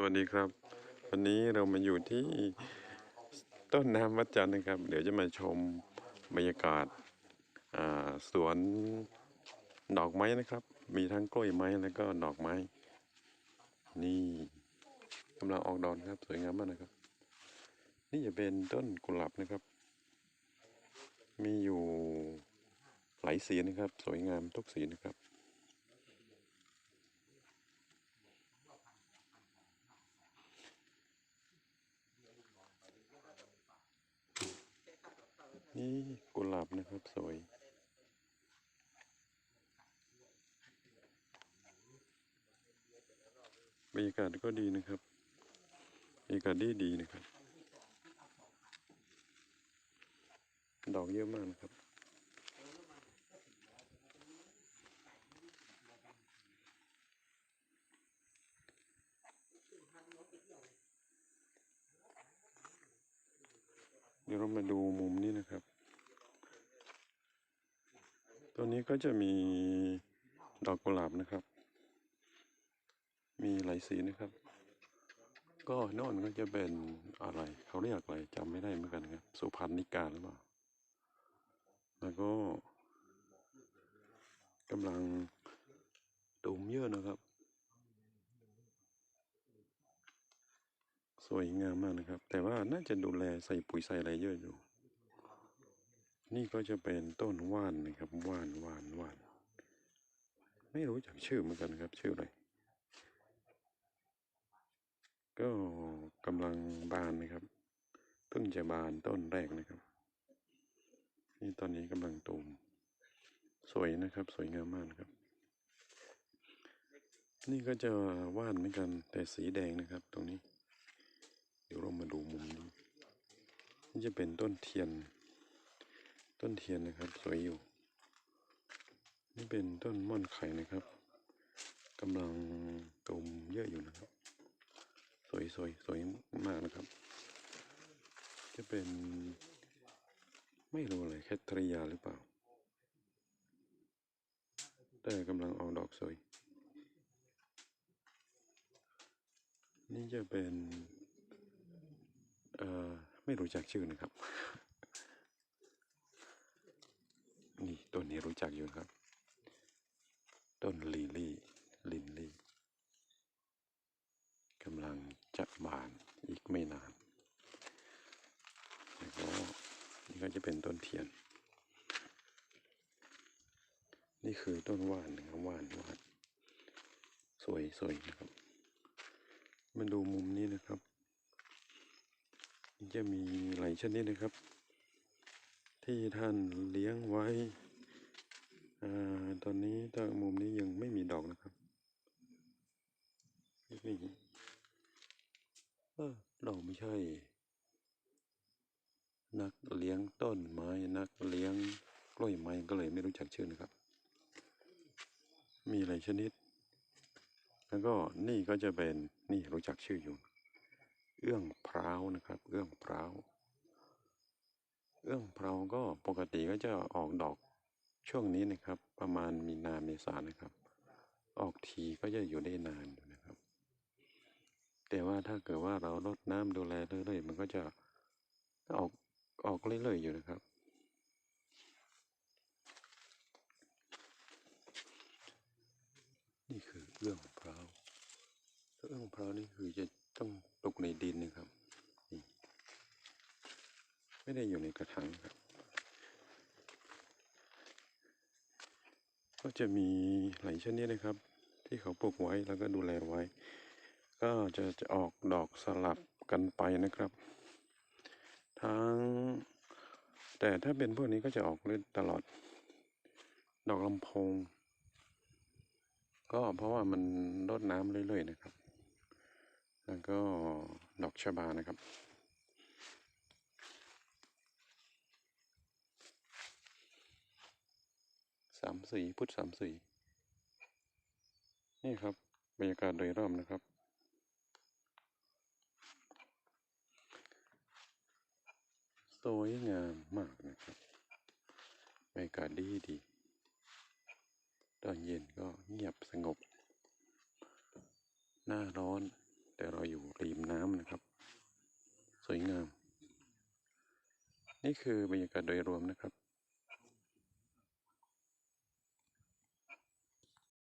สวัสดีครับ วันนี้เรามาอยู่ที่ต้นน้ำวัดจันทร์นะครับ เดี๋ยวจะมาชมบรรยากาศาสวนดอกไม้นะครับ มีทั้งกล้วยไม้แล้วก็ดอกไม้ นี่กำลังออกดอกนะครับ สวยงามมากนะครับ นี่จะเป็นต้นกุหลาบนะครับ มีอยู่หลายสีนะครับ สวยงามทุกสีนะครับ นี่กุหลาบนะครับสวย บรรยากาศก็ดีนะครับบรรยากาศดีดีนะครับ ดอกเยอะมากนะครับเดี๋ยวเรามาดูมุมนี้นะครับ ตัวนี้ก็จะมีดอกกุหลาบนะครับ มีหลายสีนะครับ ก็น่นก็จะเป็นอะไร เขาเรียกอะไรจำไม่ได้เหมือนกันครับ สุพรรณนิกาหรือเปล่า แล้วก็กำลังตูมเยอะนะครับ สวยงามมากนะครับ แต่ว่าน่าจะดูแลใส่ปุ๋ยใส่อะไรเยอะอยู่ นี่ก็จะเป็นต้นว่านนะครับว่านว่านว่าน ไม่รู้จักชื่อเหมือนกันครับ ชื่ออะไรก็กำลังบานนะครับเพิ่งจะบานต้นแรกนะครับ นี่ตอนนี้กำลังตูมสวยนะครับ สวยงามมากนะครับ นี่ก็จะว่านเหมือนกันแต่สีแดงนะครับ ตรงนี้ เดี๋ยวเรามาดูมุมนี้นี่จะเป็นต้นเทียน ต้นเทียนนะครับ สวยอยู่ นี่เป็นต้นม่อนไข่นะครับกำลังตูมเยอะอยู่นะครับ สวยสวยสวยมากนะครับ จะเป็น ไม่รู้อะไรแคทริยาหรือเปล่า แต่กำลังออกดอกสวย นี่จะเป็น เอ่อ ไม่รู้จักชื่อนะครับ นี่ ต้นนี้รู้จักอยู่ครับ ต้นลิลี่ ลินลี่กำลังจะบานอีกไม่นาน แล้วก็นี่ก็จะเป็นต้นเทียน นี่คือต้นว่านนะครับว่านว่านสวยสวยนะครับมาดูมุมนี้นะครับจะมีหลายชนิดนะครับ ที่ท่านเลี้ยงไว้ อ่าตอนนี้ตางมุมนี้ยังไม่มีดอกนะครับไม่เออเราไม่ใช่ นักเลี้ยงต้นไม้นักเลี้ยงกล้วยไม้ก็เลยไม่รู้จักชื่อนะครับ มีหลายชนิด แล้วก็นี่ก็จะเป็นนี่รู้จักชื่ออยู่ เอื้องพร้าวนะครับ เอื้องพร้าวเอื้องพร้าวก็ปกติก็จะออกดอก ช่วงนี้นะครับ ประมาณมีนาเมษานะครับ ออกทีก็จะอยู่ได้นานอยู่นะครับ แต่ว่าถ้าเกิดว่าเราลดน้ำดูแลเรื่อยๆมันก็จะออกออกเรื่อยๆอยู่นะครับ นี่คือเอื้องมะพร้าวถ้าเอื้องพร้าวนี่คือจะต้องปลูกในดินนะครับ ไม่ได้อยู่ในกระถางครับ ก็จะมีหลายชนิดนะครับ ที่เขาปลูกไว้แล้วก็ดูแลไว้ ก็จะจะออกดอกสลับกันไปนะครับ ทั้ง แต่ถ้าเป็นพวกนี้ก็จะออกเรื่อยตลอด ดอกลำโพง ก็เพราะว่ามันรดน้ำเรื่อยๆนะครับ แล้วก็ดอกชบานะครับ สามสีพุทธสามสีนี่ครับ บรรยากาศโดยรอบนะครับ สวยงามมากนะครับ บรรยากาศดีดี ตอนเย็นก็เงียบสงบ หน้าร้อน แต่เราอยู่ริมน้ำนะครับ สวยงาม นี่คือบรรยากาศโดยรวมนะครับ